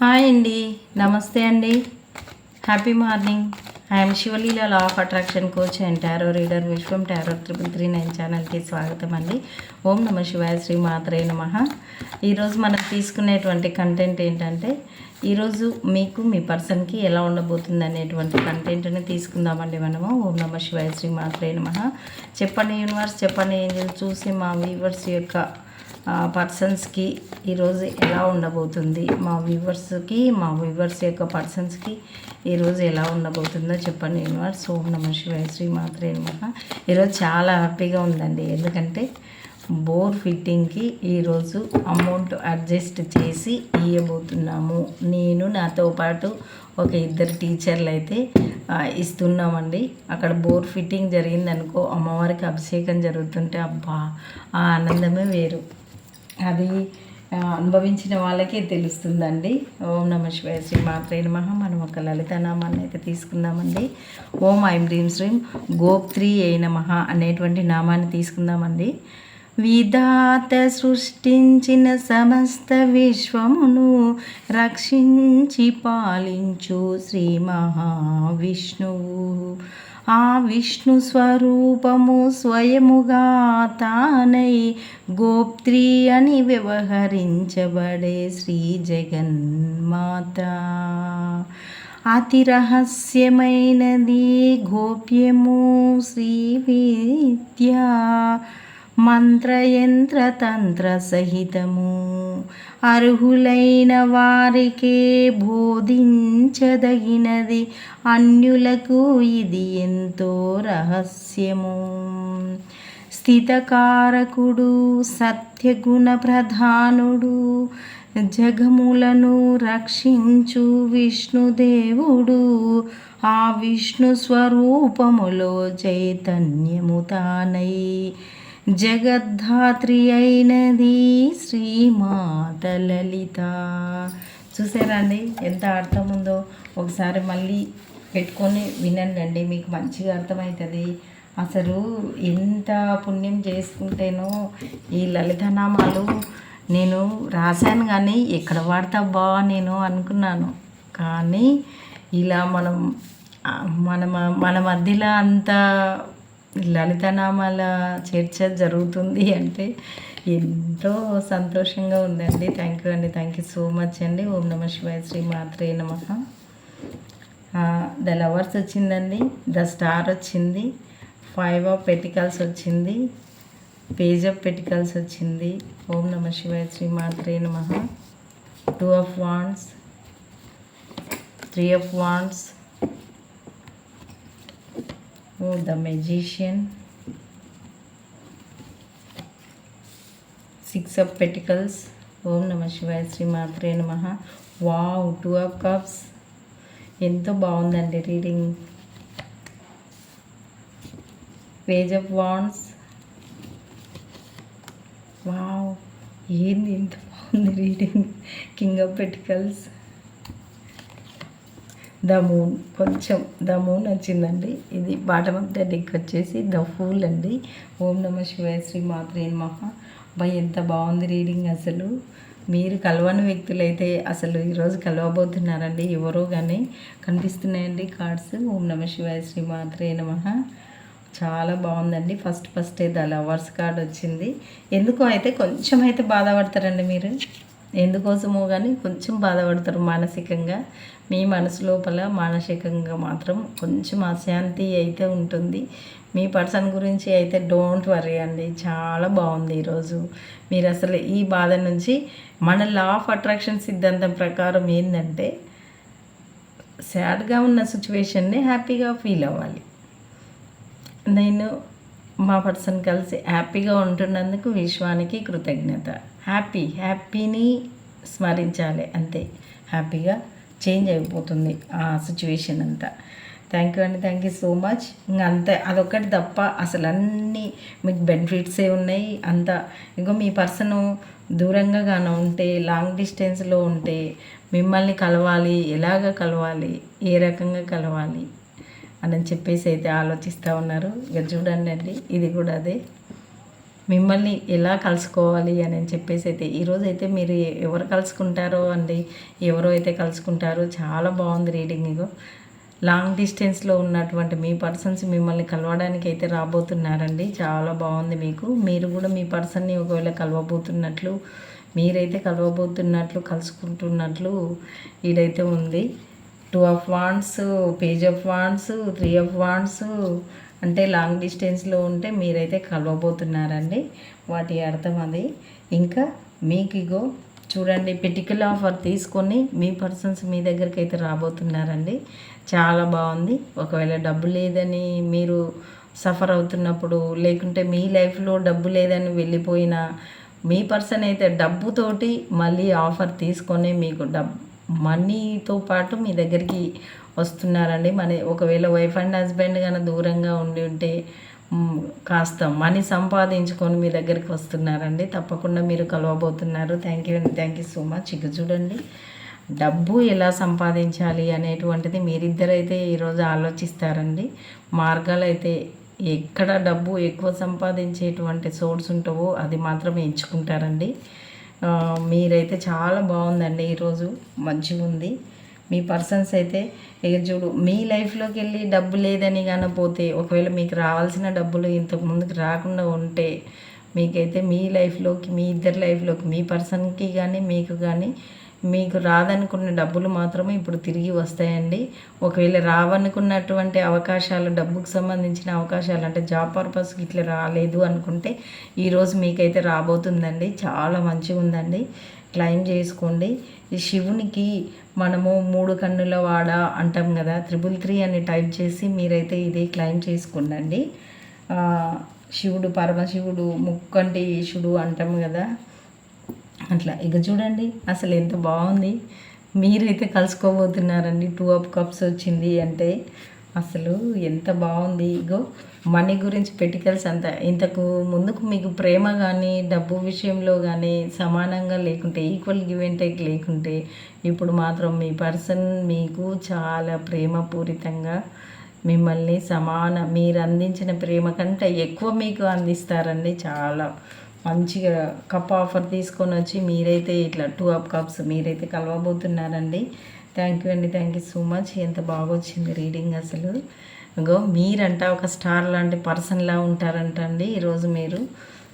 Hi అండి. నమస్తే అండి. Happy morning. I'm Sivaleela law of attraction coach and tarot reader Vishwam tarot triple three nine ఛానల్కి స్వాగతం అండి. ఓం నమ శివాయ శ్రీ మాత్రే నమ. ఈరోజు మనం తీసుకునేటువంటి కంటెంట్ ఏంటంటే ఈరోజు మీకు మీ పర్సన్కి ఎలా ఉండబోతుంది అనేటువంటి కంటెంట్ని తీసుకుందామండి మనము. ఓం నమ శివాయ శ్రీ మాత్రే నమ. చెప్పండి యూనివర్స్ చెప్పండి ఏంజల్ చూసి మా వ్యూవర్స్ యొక్క పర్సన్స్కి ఈరోజు ఎలా ఉండబోతుంది? మా వ్యూవర్స్కి మా వ్యూవర్స్ యొక్క పర్సన్స్కి ఈరోజు ఎలా ఉండబోతుందో చెప్పండి యూనివర్స్ ఓం నమ శివాయ శ్రీ మాత్రే నమ ఈరోజు చాలా హ్యాపీగా ఉందండి. ఎందుకంటే బోర్ ఫిట్టింగ్కి ఈరోజు అమౌంట్ అడ్జస్ట్ చేసి ఇవ్వబోతున్నాము నేను నాతో పాటు ఒక ఇద్దరు టీచర్లు అయితే ఇస్తున్నామండి. అక్కడ బోర్ ఫిట్టింగ్ జరిగిందనుకో అమ్మవారికి అభిషేకం జరుగుతుంటే అబ్బా ఆ ఆనందమే వేరు. అది అనుభవించిన వాళ్ళకే తెలుస్తుందండి. ఓం నమ శివాయ శ్రీ మాత్రే నమః. మనం ఒక లలిత నామాన్ని అయితే తీసుకుందామండి. ఓం ఐం హ్రీం శ్రీం గోప్త్రి ఏ నమః అనేటువంటి నామాన్ని తీసుకుందామండి. విధాత సృష్టించిన సమస్త విశ్వమును రక్షించి పాలించు శ్రీ మహావిష్ణువు. ఆ విష్ణు స్వరూపము స్వయముగా తానై గోప్త్రి అని వ్యవహరించబడే శ్రీ జగన్మాత. అతి రహస్యమైనది గోప్యము శ్రీ విద్య. మంత్రయంత్ర తంత్ర సహితము అర్హులైన వారికే బోధించదగినది అన్యులకు ఇది ఎంతో రహస్యము. స్థితకారకుడు సత్యగుణ ప్రధానుడు జగములను రక్షించు విష్ణుదేవుడు ఆ విష్ణు స్వరూపములో చైతన్యము తానై జగద్ధాత్రి అయినది శ్రీమాత లలిత చూసారా అండి? ఎంత అర్థం ఉందో ఒకసారి మళ్ళీ పెట్టుకొని వినండి అండి మీకు మంచిగా అర్థమవుతుంది అసలు ఎంత పుణ్యం చేసుకుంటేనో ఈ లలితనామాలు నేను రాశాను కానీ ఎక్కడ వాడతా బా నేను అనుకున్నాను. కానీ ఇలా మనం మన మన మధ్యలో అంత లలితనామాల చర్చ జరుగుతుంది అంటే ఎంతో సంతోషంగా ఉందండి. థ్యాంక్ యూ అండి. థ్యాంక్ యూ సో మచ్ అండి. ఓం నమ శివాయ శ్రీ మాత్రే నమ. ద లవర్స్ వచ్చిందండి. ద స్టార్ వచ్చింది. ఫైవ్ ఆఫ్ పెటికల్స్ వచ్చింది. పేజ్ ఆఫ్ పెటికల్స్ వచ్చింది. ఓం నమ శివాయ శ్రీ మాత్రే నమ. Two of wands three of wands oh the magician six of pentacles ఓం నమ శివాయ శ్రీ మాత్రే నమ. వావ్ టూ ఆఫ్ కప్స్ ఎంతో బాగుందండి reading page of wands wow ఏంది ఎంత బాగుంది reading king of pentacles the moon. కొంచెం ద మూన్ వచ్చిందండి ఇది బాటమ్ ఆఫ్ ద డెక్ వచ్చేసి ద ఫూల్ అండి. ఓం నమ శివాయ శ్రీ మాత్రే నమః. బై ఎంత బాగుంది రీడింగ్ అసలు. మీరు కలవని వ్యక్తులైతే అసలు ఈరోజు కలవబోతున్నారండి. ఎవరో కానీ కనిపిస్తున్నాయండి కార్డ్స్. ఓం నమ శివాయ శ్రీ మాత్రే నమః. చాలా బాగుందండి. First first the lovers card వచ్చింది. ఎందుకో? అయితే కొంచెం అయితే బాధపడతారండి మీరు. ఎందుకోసమో కానీ కొంచెం బాధపడతారు మానసికంగా. మీ మనసు లోపల మానసికంగా మాత్రం కొంచెం అశాంతి అయితే ఉంటుంది. మీ పర్సన్ గురించి అయితే డోంట్ వరీ అండి. చాలా బాగుంది ఈరోజు మీరు అసలు ఈ బాధ నుంచి మన లా ఆఫ్ అట్రాక్షన్ సిద్ధాంతం ప్రకారం ఏంటంటే సాడ్గా ఉన్న సిచ్యువేషన్ని హ్యాపీగా ఫీల్ అవ్వాలి. నేను మా పర్సన్ కలిసి హ్యాపీగా ఉంటున్నందుకు విశ్వానికి కృతజ్ఞత. హ్యాపీ హ్యాపీని స్మరించాలి అంతే. హ్యాపీగా చేంజ్ అయిపోతుంది ఆ సిచ్యువేషన్ అంతా. థ్యాంక్ యూ అండి. థ్యాంక్ యూ సో మచ్ ఇంకా అంతే. అదొక్కటి తప్ప అసలు అన్నీ మీకు బెనిఫిట్సే ఉన్నాయి. అంత. ఇంకో మీ పర్సన్ దూరంగా కానీ ఉంటే లాంగ్ డిస్టెన్స్లో ఉంటే మిమ్మల్ని కలవాలి ఎలాగ కలవాలి ఏ రకంగా కలవాలి అని చెప్పేసి అయితే ఆలోచిస్తూ ఉన్నారు. ఇక చూడండి అండి. ఇది కూడా అదే. మిమ్మల్ని ఎలా కలుసుకోవాలి అని చెప్పేసి అయితే ఈరోజు అయితే మీరు ఎవరు కలుసుకుంటారో అండి? ఎవరో అయితే కలుసుకుంటారో చాలా బాగుంది రీడింగ్ ఇగో. లాంగ్ డిస్టెన్స్లో ఉన్నటువంటి మీ పర్సన్స్ మిమ్మల్ని కలవడానికి అయితే రాబోతున్నారండి. చాలా బాగుంది మీకు. మీరు కూడా మీ పర్సన్ని ఒకవేళ కలవబోతున్నట్లు మీరైతే కలవబోతున్నట్లు కలుసుకుంటున్నట్లు ఈడైతే ఉంది. Two of wands page of wands three of wands అంటే లాంగ్ డిస్టెన్స్లో ఉంటే మీరైతే కలవబోతున్నారండి. వాటి అర్థం అది. ఇంకా మీకు ఇగో చూడండి పెటికల్ ఆఫర్ తీసుకొని మీ పర్సన్స్ మీ దగ్గరికి అయితే రాబోతున్నారండి. చాలా బాగుంది. ఒకవేళ డబ్బు లేదని మీరు సఫర్ అవుతున్నప్పుడు లేకుంటే మీ లైఫ్లో డబ్బు లేదని వెళ్ళిపోయిన మీ పర్సన్ అయితే డబ్బుతోటి మళ్ళీ ఆఫర్ తీసుకొని మీకు డబ్ మనీతో పాటు మీ దగ్గరికి వస్తున్నారండి. మన ఒకవేళ వైఫ్ అండ్ హస్బెండ్ కన్నా దూరంగా ఉండి ఉంటే కాస్త మనీ సంపాదించుకొని మీ దగ్గరికి వస్తున్నారండి. తప్పకుండా మీరు కలవబోతున్నారు. థ్యాంక్ యూ అండి. థ్యాంక్ యూ సో మచ్ ఇక చూడండి. డబ్బు ఎలా సంపాదించాలి అనేటువంటిది మీరిద్దరైతే ఈరోజు ఆలోచిస్తారండి. మార్గాలు అయితే ఎక్కడ డబ్బు ఎక్కువ సంపాదించేటువంటి సోర్స్ ఉంటావో అది మాత్రమే ఎంచుకుంటారండి. మీరైతే చాలా బాగుందండి. ఈరోజు మంచిగా ఉంది మీ పర్సన్స్ అయితే ఇక చూడు మీ లైఫ్లోకి వెళ్ళి డబ్బు లేదని కానీ పోతే ఒకవేళ మీకు రావాల్సిన డబ్బులు ఇంతకు ముందుకు రాకుండా ఉంటే మీకైతే మీ లైఫ్లోకి మీ ఇద్దరి లైఫ్లోకి మీ పర్సన్కి కానీ మీకు కానీ మీకు రాదనుకున్న డబ్బులు మాత్రమే ఇప్పుడు తిరిగి వస్తాయండి. ఒకవేళ రావనుకున్నటువంటి అవకాశాలు డబ్బుకు సంబంధించిన అవకాశాలు అంటే జాబ్ పర్పస్కి ఇట్లా రాలేదు అనుకుంటే ఈరోజు మీకైతే రాబోతుందండి. చాలా మంచిగా ఉందండి క్లైమ్ చేసుకోండి. ఈ శివునికి మనము మూడు కన్నుల వాడ అంటాం కదా త్రిబుల్ త్రీ అని టైప్ చేసి మీరైతే ఇది క్లైమ్ చేసుకోండి శివుడు పరమశివుడు ముక్కంటి ఈశుడు అంటాం కదా. అట్లా. ఇక చూడండి అసలు ఎంత బాగుంది. మీరైతే కలుసుకోబోతున్నారండి. టూ ఆఫ్ కప్స్ వచ్చింది అంటే. అసలు ఎంత బాగుంది. ఇగో మనీ గురించి పెటికల్స్ అంత. ఇంతకు ముందుకు మీకు ప్రేమ కానీ డబ్బు విషయంలో కానీ సమానంగా లేకుంటే ఈక్వల్ గివ్ అండ్ టేక్ లేకుంటే ఇప్పుడు మాత్రం మీ పర్సన్ మీకు చాలా ప్రేమపూరితంగా మిమ్మల్ని సమాన మీరు అందించిన ప్రేమ కంటే ఎక్కువ మీకు అందిస్తారండి చాలా మంచిగా కప్ ఆఫర్ తీసుకొని వచ్చి మీరైతే ఇట్లా టూ అప్ కప్స్ మీరైతే కలవబోతున్నారండి. థ్యాంక్ యూ అండి. థ్యాంక్ యూ సో మచ్ ఎంత బాగా వచ్చింది రీడింగ్ అసలు. ఇంకో మీరంట ఒక స్టార్ లాంటి పర్సన్లా ఉంటారంట అండి ఈరోజు మీరు.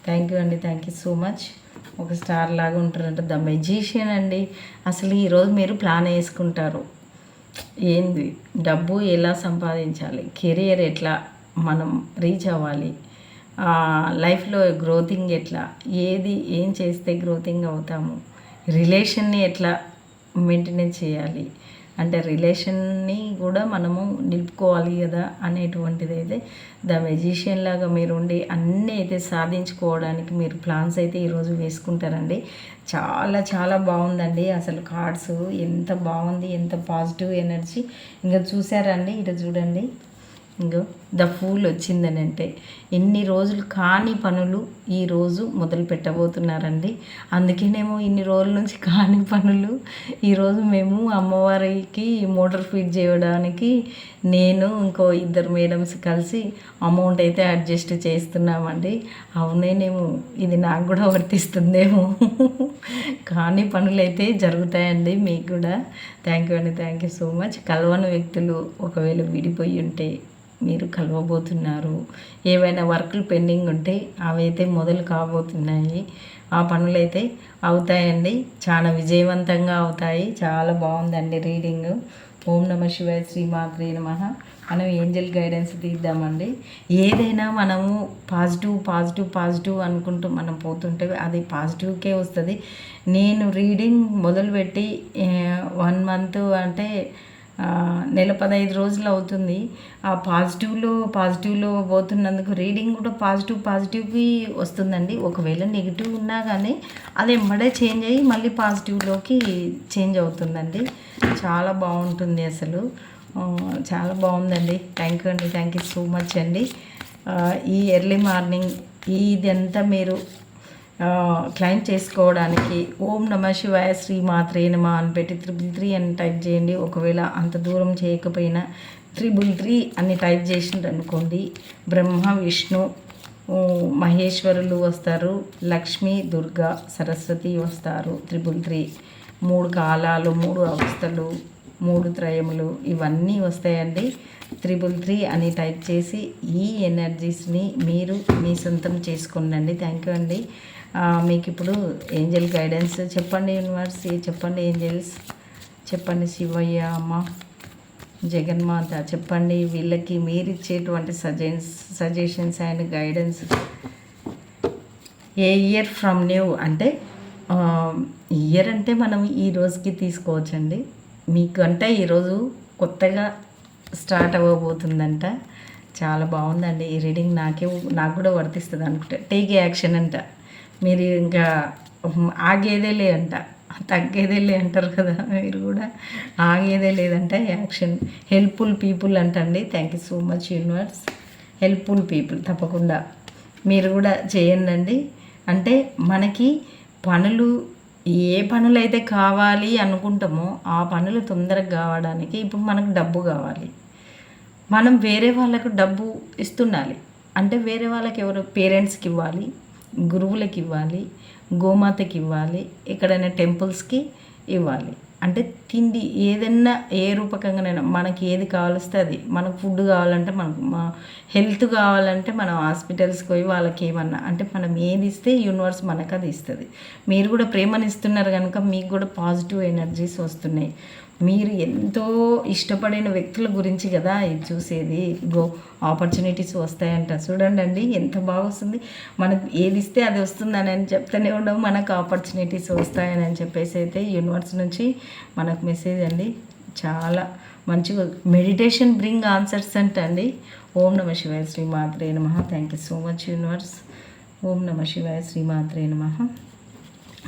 థ్యాంక్ యూ అండి. థ్యాంక్ యూ సో మచ్ ఒక స్టార్ లాగా ఉంటారంట. ద మెజిషియన్ అండి. అసలు ఈరోజు మీరు ప్లాన్ వేసుకుంటారు. ఏంది? డబ్బు ఎలా సంపాదించాలి? కెరియర్ ఎట్లా మనం రీచ్ అవ్వాలి? ఆ, లైఫ్లో గ్రోతింగ్ ఎట్లా? ఏది ఏం చేస్తే గ్రోతింగ్ అవుతాము? రిలేషన్ని ఎట్లా మెయింటెనెన్స్ చేయాలి. అంటే రిలేషన్ని కూడా మనము నిలుపుకోవాలి కదా అనేటువంటిది అయితే ద మెజిషియన్ లాగా మీరు ఉండి అన్నీ అయితే సాధించుకోవడానికి మీరు ప్లాన్స్ అయితే ఈరోజు వేసుకుంటారండి. చాలా చాలా బాగుందండి. అసలు కార్డ్స్ ఎంత బాగుంది ఎంత పాజిటివ్ ఎనర్జీ. ఇంకా చూసారండి ఇటు చూడండి. ఇంకో ద ఫూల్ వచ్చిందని అంటే ఎన్ని రోజులు కాని పనులు ఈ రోజు మొదలు పెట్టబోతున్నారండి. అందుకేనేమో ఇన్ని రోజుల నుంచి కాని పనులు. ఈరోజు మేము అమ్మవారికి మోటార్ ఫీడ్ చేయడానికి నేను ఇంకో ఇద్దరు మేడమ్స్ కలిసి అమౌంట్ అయితే అడ్జస్ట్ చేస్తున్నామండి. అవునేనేమో ఇది నాకు కూడా వర్తిస్తుందేమో. కానీ పనులు అయితే జరుగుతాయండి మీకు కూడా. థ్యాంక్ యూ అండి థ్యాంక్ యూ సో మచ్. కలవని వ్యక్తులు ఒకవేళ విడిపోయి ఉంటే మీరు కలవబోతున్నారు. ఏవైనా వర్కులు పెండింగ్ ఉంటే అవి అయితే మొదలు కాబోతున్నాయి. ఆ పనులైతే అవుతాయండి. చాలా విజయవంతంగా అవుతాయి. చాలా బాగుందండి రీడింగ్. ఓం నమ శివాయ శ్రీమాత్రే నమ. మనం ఏంజల్ గైడెన్స్ తీద్దామండి. ఏదైనా మనము పాజిటివ్ పాజిటివ్ పాజిటివ్ అనుకుంటూ మనం పోతుంటే అది పాజిటివ్కే వస్తుంది. నేను రీడింగ్ మొదలుపెట్టి వన్ మంత్ అంటే నెల పదహైదు రోజులు అవుతుంది. ఆ పాజిటివ్లో పాజిటివ్లో పోతున్నందుకు రీడింగ్ కూడా పాజిటివ్ పాజిటివ్కి వస్తుందండి. ఒకవేళ నెగిటివ్ ఉన్నా కానీ అది ఎంబడే చేంజ్ అయ్యి మళ్ళీ పాజిటివ్లోకి చేంజ్ అవుతుందండి. చాలా బాగుంటుంది అసలు. చాలా బాగుందండి. థ్యాంక్ యూ అండి. థ్యాంక్ యూ సో మచ్ అండి. ఈ ఎర్లీ మార్నింగ్ ఇదంతా మీరు క్లైమ్ చేసుకోవడానికి ఓం నమ శివాయ శ్రీ మాత్రే నమ అని పెట్టి త్రిబుల్ త్రీ అని టైప్ చేయండి. ఒకవేళ అంత దూరం చేయకపోయినా త్రిబుల్ త్రీ అని టైప్ చేసిండ్రు అనుకోండి బ్రహ్మ విష్ణు మహేశ్వరులు వస్తారు లక్ష్మి దుర్గా సరస్వతి వస్తారు త్రిబుల్ త్రీ మూడు కాలాలు మూడు అవస్థలు మూడు త్రయములు ఇవన్నీ వస్తాయండి. త్రిబుల్ త్రీ అని టైప్ చేసి ఈ ఎనర్జీస్ని మీరు మీ సొంతం చేసుకోండి థ్యాంక్ యూ అండి. మీకు ఇప్పుడు ఏంజల్ గైడెన్స్ చెప్పండి యూనివర్స్ చెప్పండి ఏంజల్స్ చెప్పండి శివయ్య అమ్మ జగన్మాత చెప్పండి వీళ్ళకి మీరు ఇచ్చేటువంటి సజెన్స్ suggestions and guidance. A year from new అంటే ఇయర్ అంటే మనం ఈ రోజుకి తీసుకోవచ్చండి. మీకంటే ఈరోజు కొత్తగా స్టార్ట్ అవ్వబోతుందంట. చాలా బాగుందండి. ఈ రీడింగ్ నాకే నాకు కూడా వర్తిస్తుంది అనుకుంటా. టేక్ యాక్షన్ అంట. మీరు ఇంకా ఉహ్, ఆగేదే లేదంట. తగ్గేదే లే అంటారు కదా మీరు కూడా. ఆగేదే లేదంట యాక్షన్. హెల్ప్ఫుల్ పీపుల్ అంటండి. Thank you so much universe. Helpful people తప్పకుండా. మీరు కూడా చేయండి అంటే మనకి పనులు ఏ పనులు అయితే కావాలి అనుకుంటామో ఆ పనులు తొందరగా కావడానికి ఇప్పుడు మనకు డబ్బు కావాలి. మనం వేరే వాళ్ళకు డబ్బు ఇస్తుండాలి. అంటే వేరే వాళ్ళకి ఎవరు పేరెంట్స్కి ఇవ్వాలి. గురువులకి ఇవ్వాలి గోమాతకి ఇవ్వాలి ఎక్కడైనా టెంపుల్స్కి ఇవ్వాలి. అంటే తిండి ఏదన్నా ఏ రూపకంగానైనా మనకి ఏది కావాల్స్తే అది. మనకు ఫుడ్ కావాలంటే మనకు మా హెల్త్ కావాలంటే మనం హాస్పిటల్స్కి పోయి వాళ్ళకి ఏమన్నా అంటే మనం ఏది ఇస్తే యూనివర్స్ మనకు అది ఇస్తుంది. మీరు కూడా ప్రేమని ఇస్తున్నారు కనుక మీకు కూడా పాజిటివ్ ఎనర్జీస్ వస్తున్నాయి. మీరు ఎంతో ఇష్టపడిన వ్యక్తుల గురించి కదా ఇది చూసేది. గో ఆపర్చునిటీస్ వస్తాయంట. చూడండి అండి ఎంత బాగా వస్తుంది మనకు ఏది ఇస్తే అది వస్తుందని అని చెప్తూనే ఉండవు. మనకు ఆపర్చునిటీస్ వస్తాయని అని చెప్పేసి అయితే యూనివర్స్ నుంచి మనకు మెసేజ్ అండి. చాలా మంచిగా మెడిటేషన్ బ్రింగ్ ఆన్సర్స్ అంట అండి ఓం నమ శివాయ శ్రీ మాత్రే నమ. Thank you so much universe ఓం నమ శివాయ శ్రీ మాత్రే నమ.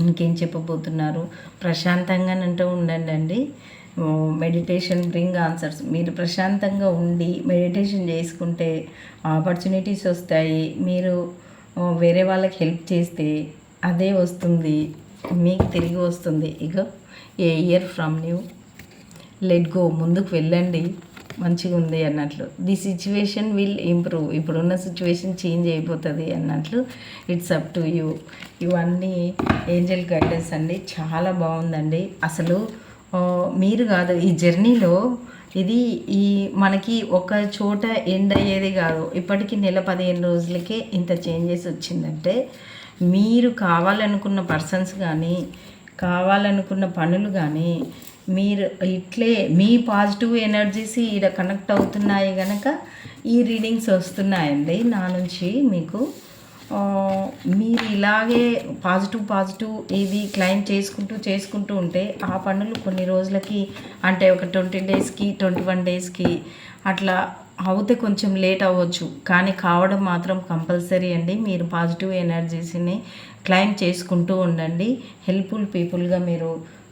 ఇంకేం చెప్పబోతున్నారు? ప్రశాంతంగానంటూ ఉండండి అండి మెడిటేషన్ బ్రింగ్ ఆన్సర్స్ మీరు ప్రశాంతంగా ఉండి మెడిటేషన్ చేసుకుంటే ఆపర్చునిటీస్ వస్తాయి. మీరు వేరే వాళ్ళకి హెల్ప్ చేస్తే అదే వస్తుంది. మీకు తిరిగి వస్తుంది. ఇక a year from new let go ముందుకు వెళ్ళండి. మంచిగా ఉంది అన్నట్లు. ది సిచ్యువేషన్ విల్ ఇంప్రూవ్ ఇప్పుడున్న సిచ్యువేషన్ చేంజ్ అయిపోతుంది అన్నట్లు. ఇట్స్ అప్ టు యూ ఇవన్నీ ఏంజల్ గైడెన్స్ అండి. చాలా బాగుందండి. అసలు మీరు కాదు ఈ జర్నీలో ఇది ఈ మనకి ఒక చోట ఎండ్ అయ్యేది కాదు. ఇప్పటికి నెల పదిహేను రోజులకే ఇంత చేంజెస్ వచ్చిందంటే మీరు కావాలనుకున్న పర్సన్స్ కానీ కావాలనుకున్న పనులు కానీ మీరు ఇట్లే మీ పాజిటివ్ ఎనర్జీస్ ఈడ కనెక్ట్ అవుతున్నాయి కనుక ఈ రీడింగ్స్ వస్తున్నాయండి. నా నుంచి మీకు మీరు ఇలాగే పాజిటివ్ పాజిటివ్ ఇది క్లైమ్ చేసుకుంటూ చేసుకుంటూ ఉంటే ఆ పనులు కొన్ని రోజులకి అంటే ఒక ట్వంటీ డేస్కి ట్వంటీ వన్ డేస్కి అట్లా అవుతే కొంచెం లేట్ అవ్వచ్చు. కానీ కావడం మాత్రం కంపల్సరీ అండి. మీరు పాజిటివ్ ఎనర్జీస్ని క్లైమ్ చేసుకుంటూ ఉండండి. హెల్ప్ఫుల్ పీపుల్గా మీరు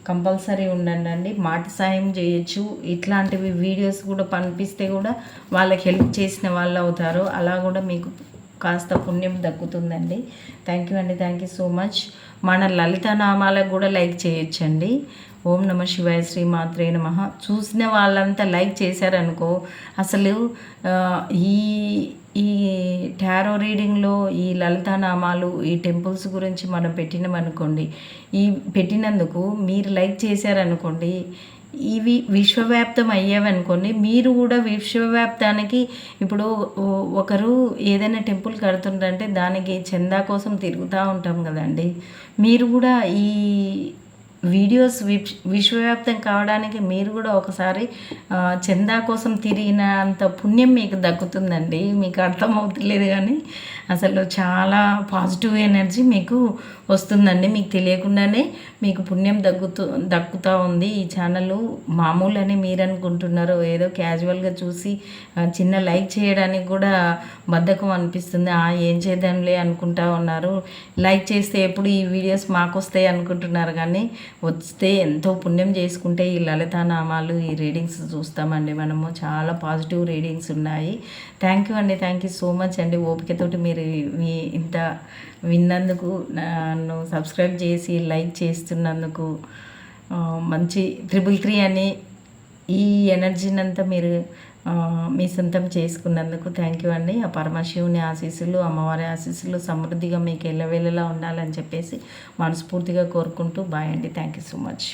కంపల్సరీ ఉండండి అండి. మాట సాయం చేయొచ్చు. ఇట్లాంటివి వీడియోస్ కూడా పంపిస్తే కూడా వాళ్ళకి హెల్ప్ చేసిన వాళ్ళు అవుతారు. అలా కూడా మీకు కాస్త పుణ్యం దక్కుతుందండి. థ్యాంక్ యూ అండి. థ్యాంక్ యూ సో మచ్ మన లలిత నామాలకు కూడా లైక్ చేయొచ్చండి. ఓం నమ శివాయ శ్రీ మాత్రే నమ. చూసిన వాళ్ళంతా లైక్ చేశారనుకో అసలు ఈ ఈ టారో రీడింగ్లో ఈ లలిత నామాలు ఈ టెంపుల్స్ గురించి మనం పెట్టినామనుకోండి ఈ పెట్టినందుకు మీరు లైక్ చేశారనుకోండి ఇవి విశ్వవ్యాప్తం అయ్యేవనుకోండి మీరు కూడా విశ్వవ్యాప్తానికి ఇప్పుడు ఓ- ఒకరు ఏదైనా టెంపుల్ కడుతుంటారంటే దానికి చందా కోసం తిరుగుతూ ఉంటాం కదండి. మీరు కూడా ఈ వీడియోస్ విశ్వవ్యాప్తం కావడానికి మీరు కూడా ఒకసారి చందా కోసం తిరిగినంత పుణ్యం మీకు దక్కుతుందండి. మీకు అర్థమవుతలేదు కానీ అసలు చాలా పాజిటివ్ ఎనర్జీ మీకు వస్తుందండి. మీకు తెలియకుండానే మీకు పుణ్యం దగ్గుతూ దక్కుతూ ఉంది. ఈ ఛానల్ మామూలు అని మీరు అనుకుంటున్నారు ఏదో క్యాజువల్గా చూసి చిన్న లైక్ చేయడానికి కూడా బద్ధకం అనిపిస్తుంది. "ఆ, ఏం చేద్దాంలే అనుకుంటా ఉన్నారు. లైక్ చేస్తే ఎప్పుడు ఈ వీడియోస్ మాకు వస్తాయి అనుకుంటున్నారు. కానీ వస్తే ఎంతో పుణ్యం చేసుకుంటే ఈ లలితానామాలు ఈ రీడింగ్స్ చూస్తామండి మనము. చాలా పాజిటివ్ రీడింగ్స్ ఉన్నాయి. థ్యాంక్ యూ అండి. థ్యాంక్ యూ సో మచ్ అండి. ఓపికతోటి మీరు మీ ఇంత విన్నందుకు నన్ను సబ్స్క్రైబ్ చేసి లైక్ చేస్తున్నందుకు మంచి త్రిబుల్ త్రీ అని ఈ ఎనర్జీని అంతా మీరు మీ సొంతం చేసుకున్నందుకు థ్యాంక్ యూ అండి. ఆ పరమశివుని ఆశీస్సులు అమ్మవారి ఆశీస్సులు సమృద్ధిగా మీకు ఎల్లవేళలా ఉండాలని చెప్పేసి మనస్ఫూర్తిగా కోరుకుంటూ బాయ్ అండి. Thank you so much